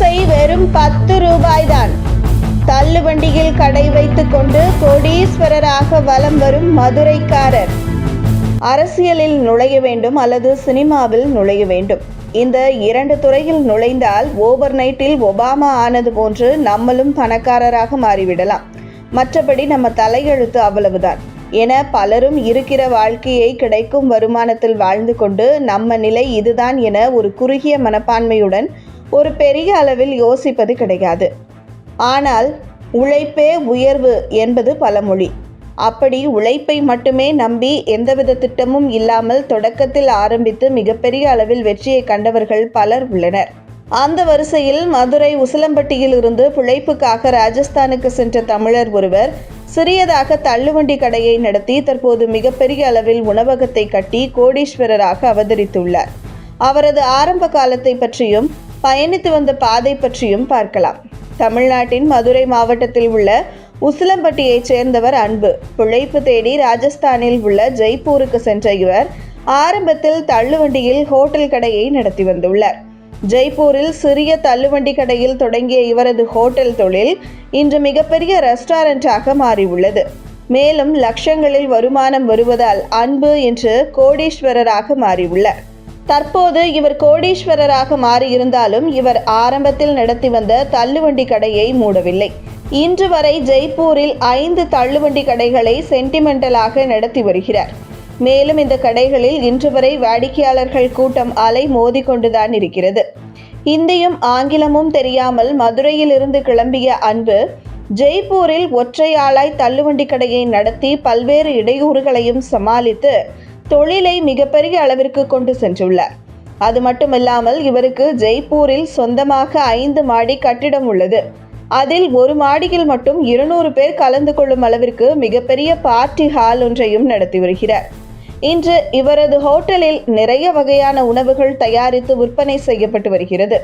தோசை வெறும் பத்து ரூபாய்தான். தள்ளுவண்டியில் கடை வைத்துக் கொண்டு கோடீஸ்வரராக வலம் வரும் மதுரைக்காரர். அரசியலில் நுழைய வேண்டும் அல்லது சினிமாவில் நுழைய வேண்டும். இந்த இரண்டு துறையில் நுழைந்தால் ஓவர் நைட்டில் ஒபாமா ஆனது போன்று நம்மளும் பணக்காரராக மாறிவிடலாம். மற்றபடி நம்ம தலையெழுத்து அவ்வளவுதான். என பலரும் இருக்கிற வாழ்க்கையை கிடைக்கும் வருமானத்தில் வாழ்ந்து கொண்டு நம்ம நிலை இதுதான் என ஒரு குறுகிய மனப்பான்மையுடன் ஒரு பெரிய அளவில் யோசிப்பது கிடையாது. ஆனால் உழைப்பே உயர்வு என்பது பழமொழி. அப்படி உழைப்பை மட்டுமே நம்பி எந்தவித திட்டமும் இல்லாமல் தொடக்கத்தில் ஆரம்பித்து மிகப்பெரிய அளவில் வெற்றியை கண்டவர்கள் பலர் உள்ளனர். அந்த வரிசையில் மதுரை உசிலம்பட்டியில் இருந்து பிழைப்புக்காக ராஜஸ்தானுக்கு சென்ற தமிழர் ஒருவர் சிறியதாக தள்ளுவண்டி கடையை நடத்தி தற்போது மிகப்பெரிய அளவில் உணவகத்தை கட்டி கோடீஸ்வரராக அவதரித்துள்ளார். அவரது ஆரம்ப காலத்தை பற்றியும் பயணித்து வந்த பாதை பற்றியும் பார்க்கலாம். தமிழ்நாட்டின் மதுரை மாவட்டத்தில் உள்ள உசிலம்பட்டியைச் சேர்ந்தவர் அன்பு. பிழைப்பு தேடி ராஜஸ்தானில் உள்ள ஜெய்ப்பூருக்கு சென்ற இவர் ஆரம்பத்தில் தள்ளுவண்டியில் ஹோட்டல் கடையை நடத்தி வந்துள்ளார். ஜெய்ப்பூரில் சிறிய தள்ளுவண்டி கடையில் தொடங்கிய இவரது ஹோட்டல் தொழில் இன்று மிகப்பெரிய ரெஸ்டாரண்டாக மாறியுள்ளது. மேலும் லட்சங்களில் வருமானம் வருவதால் அன்பு என்று கோடீஸ்வரராக மாறியுள்ளார். தற்போது இவர் கோடீஸ்வரராக மாறியிருந்தாலும் இவர் ஆரம்பத்தில் நடத்தி வந்த தள்ளுவண்டி கடையை மூடவில்லை. இன்று வரை ஜெய்ப்பூரில் ஐந்து தள்ளுவண்டி கடைகளை சென்டிமெண்டலாக நடத்தி வருகிறார். மேலும் இந்த கடைகளில் இன்று வரை வாடிக்கையாளர்கள் கூட்டம் அலை மோதிக்கொண்டுதான் இருக்கிறது. இந்தியும் ஆங்கிலமும் தெரியாமல் மதுரையிலிருந்து கிளம்பிய அன்பு ஜெய்ப்பூரில் ஒற்றையாளாய் தள்ளுவண்டி கடையை நடத்தி பல்வேறு இடையூறுகளையும் சமாளித்து தொழிலை மிகப்பெரிய அளவிற்கு கொண்டு சென்றுள்ளார் அது மட்டுமில்லாமல் இவருக்கு ஜெய்ப்பூரில் சொந்தமாக ஐந்து மாடி கட்டிடம் உள்ளது. அதில் ஒரு மாடியில் மட்டும் இருநூறு பேர் கலந்து கொள்ளும் அளவிற்கு மிகப்பெரிய பார்ட்டி ஹால் ஒன்றையும் நடத்தி வருகிறார். இன்று இவரது ஹோட்டலில் நிறைய வகையான உணவுகள் தயாரித்து விற்பனை செய்யப்பட்டு வருகிறது.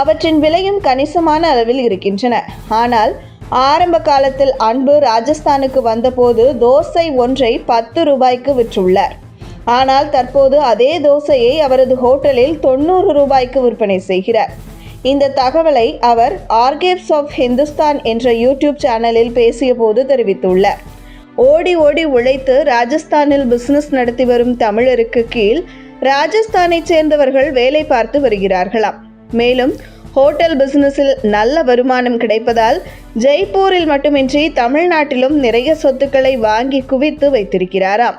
அவற்றின் விலையும் கணிசமான அளவில் இருக்கின்றன. ஆனால் ஆரம்ப காலத்தில் அன்பு ராஜஸ்தானுக்கு வந்தபோது தோசை ஒன்றை பத்து ரூபாய்க்கு விற்றுள்ளார். ஆனால் தற்போது அதே தோசையை அவரது ஹோட்டலில் தொண்ணூறு ரூபாய்க்கு விற்பனை செய்கிறார். இந்த தகவலை அவர் ஆர்கேப்ஸ் ஆஃப் ஹிந்துஸ்தான் என்ற யூடியூப் சேனலில் பேசியபோது தெரிவித்துள்ளார். ஓடி ஓடி உழைத்து ராஜஸ்தானில் பிசினஸ் நடத்தி வரும் தமிழருக்கு கீழ் ராஜஸ்தானைச் சேர்ந்தவர்கள் வேலை பார்த்து வருகிறார்களாம். மேலும் ஹோட்டல் பிசினஸில் நல்ல வருமானம் கிடைப்பதால் ஜெய்ப்பூரில் மட்டுமின்றி தமிழ்நாட்டிலும் நிறைய சொத்துக்களை வாங்கி குவித்து வைத்திருக்கிறாராம்.